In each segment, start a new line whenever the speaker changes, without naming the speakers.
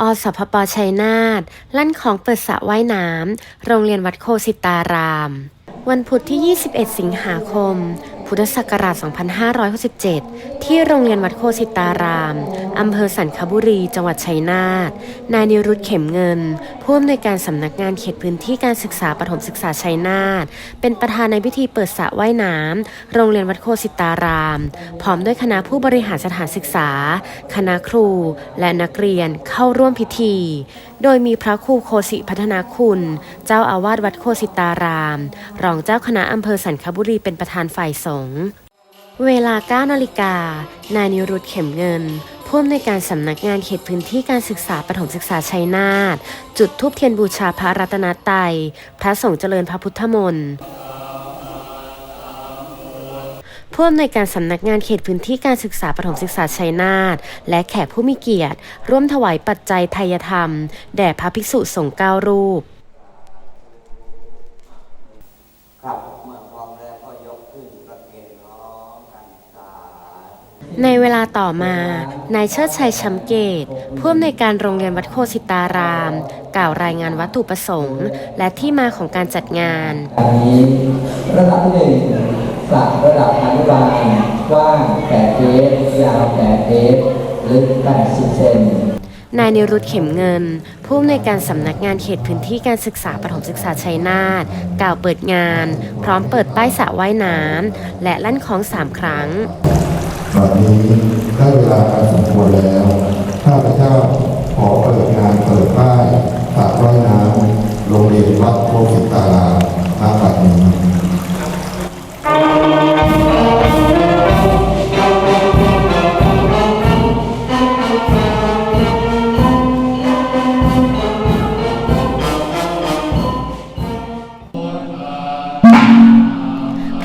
อสพปชัยนาทลั่นของเปิดสระว่ายน้ำ โรงเรียนวัดโคสิตาราม วันพุธที่ 21 สิงหาคม พุทธศักราช 2567 ที่โรงเรียนวัดโคสิตาราม อำเภอสันคบุรี จังหวัดชัยนาท นายนิรุตเข็มเงิน ผู้อำนวยการสำนักงานเขตพื้นที่การศึกษาปฐมศึกษาชัยนาท เป็นประธานในพิธีเปิดสระว่ายน้ำ โรงเรียนวัดโคสิตาราม พร้อมด้วยคณะผู้บริหารสถานศึกษา คณะครู และนักเรียนเข้าร่วมพิธี โดยมีพระครูโคสิพัฒนาคุณ จ้าอาวาสวัดโคสิตาราม รองเจ้าคณะอำเภอสันคบุรีเป็นประธานฝ่ายสงฆ์เวลา 9 นาฬิกา นายนิรุตเข็มเงินผู้อำนวยการสำนักงานเขตพื้นที่การศึกษาปฐมศึกษาชัยนาทจุดทูบเทียนบูชาพระรัตนตรัยพระสงฆ์เจริญพระพุทธมนต์ผู้อำนวยการสำนักงานเขตพื้นที่การศึกษาปฐมศึกษาชัยนาทและแขกผู้มีเกียรติ ร่วมถวายปัจจัยไทยธรรม แด่พระภิกษุสงฆ์เก้ารูป
ครับเมื่อพร้อมแล้วก็ยกขึ้นประเคนร้องกันสาธุ
ในเวลาต่อมา นายเชิดชัยช้ำเกตผู้อำนวยการโรงเรียนวัดโคสิตาราม กล่าวรายงานวัตถุประสงค์ และที่มาของการจัดงาน
อันนี้ระดับที่หนึ่งสระระดับอนุบาลกว้าง8เมตรยาว8เมตรลึก80เซน
นายนิรุตเข็มเงิน ผู้อำนวยการสำนักงานเขตพื้นที่การศึกษาปฐมศึกษาชัยนาทกล่าวเปิดงาน พร้อมเปิดป้ายสระว่ายน้ำและลั่นของสามครั้ง
บัดนี้ได้เวลาอันสมควรแล้วข้าพเจ้าขอเปิดงานเปิดป้ายสระว่ายน้ำโรงเรียนวัดโคกิตารามณบัดนี้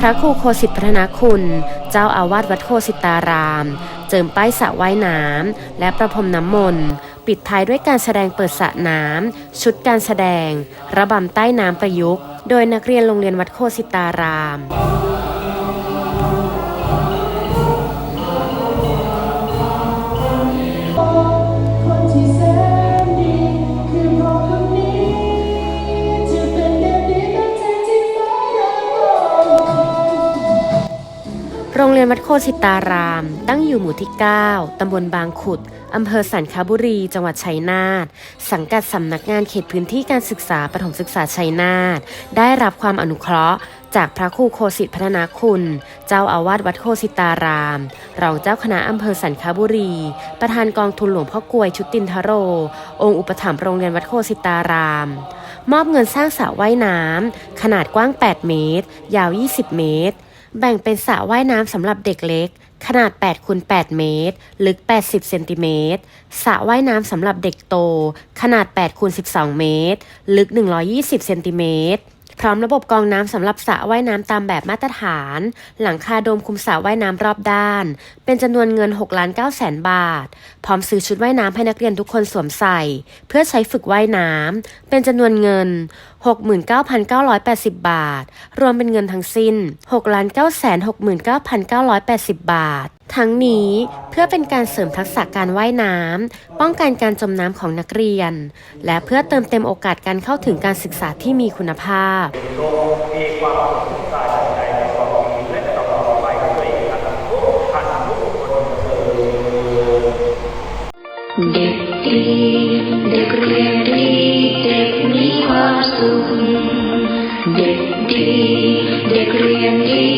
ระครูโคสิตพัฒนาคุณ เจ้าอาวาสวัดโคสิตาราม เจิมป้ายสระว่ายน้ำและประพรมน้ำมนต์ ปิดท้ายด้วยการแสดงเปิดสระน้ำชุดการแสดง ระบำใต้น้ำประยุกต์ โดยนักเรียนโรงเรียนวัดโคสิตาราม รียนวัดโคสิตาราม ตั้งอยู่หมู่ที่ 9 ตำบลบางขุด อำเภอสันคบุรี จังหวัดชัยนาท สังกัดสำนักงานเขตพื้นที่การศึกษาปฐมศึกษาชัยนาท ได้รับความอนุเคราะห์จากพระครูโคสิตพัฒนาคุณ เจ้าอาวาสวัดโคสิตาราม รองเจ้าคณะอำเภอสันคบุรี ประธานกองทุนหลวงพ่อกลวยชุตินทโร องค์อุปถัมภ์โรงเรียนวัดโคสิตาราม มอบเงินสร้างสระว่ายน้ำขนาดกว้าง 8 เมตร ยาว 20 เมตร แบ่งเป็นสระว่ายน้ำสำหรับเด็กเล็ก ขนาด8คูณ8เมตร ลึก 80 เซนติเมตร สระว่ายน้ำสำหรับเด็กโต ขนาด8คูณ12 เมตร ลึก 120 เซนติเมตร พร้อมระบบกรองน้ำสำหรับสระว่ายน้ำตามแบบมาตรฐาน หลังคาโดมคุมสระว่ายน้ำรอบด้าน เป็นจำนวนเงิน6ล้าน9แสนบาท พร้อมซื้อชุดว่ายน้ำให้นักเรียนทุกคนสวมใส่ เพื่อใช้ฝึกว่ายน้ำเป็นจำนวนเงิน 69,980 บาท รวมเป็นเงินทั้งสิ้น6ล้าน9แสน69,980 บาท ทั้งนี้เพื่อเป็นการเสริมทักษะการว่ายน้ำป้องกันการจมน้ำของนักเรียน และเพื่อเติมเต็มโอกาสการเข้าถึงการศึกษาที่มีคุณภาพ
เด็กดีเด็กเรียนดีเด็กมีความสุขเด็กดีเด็กเรียนดี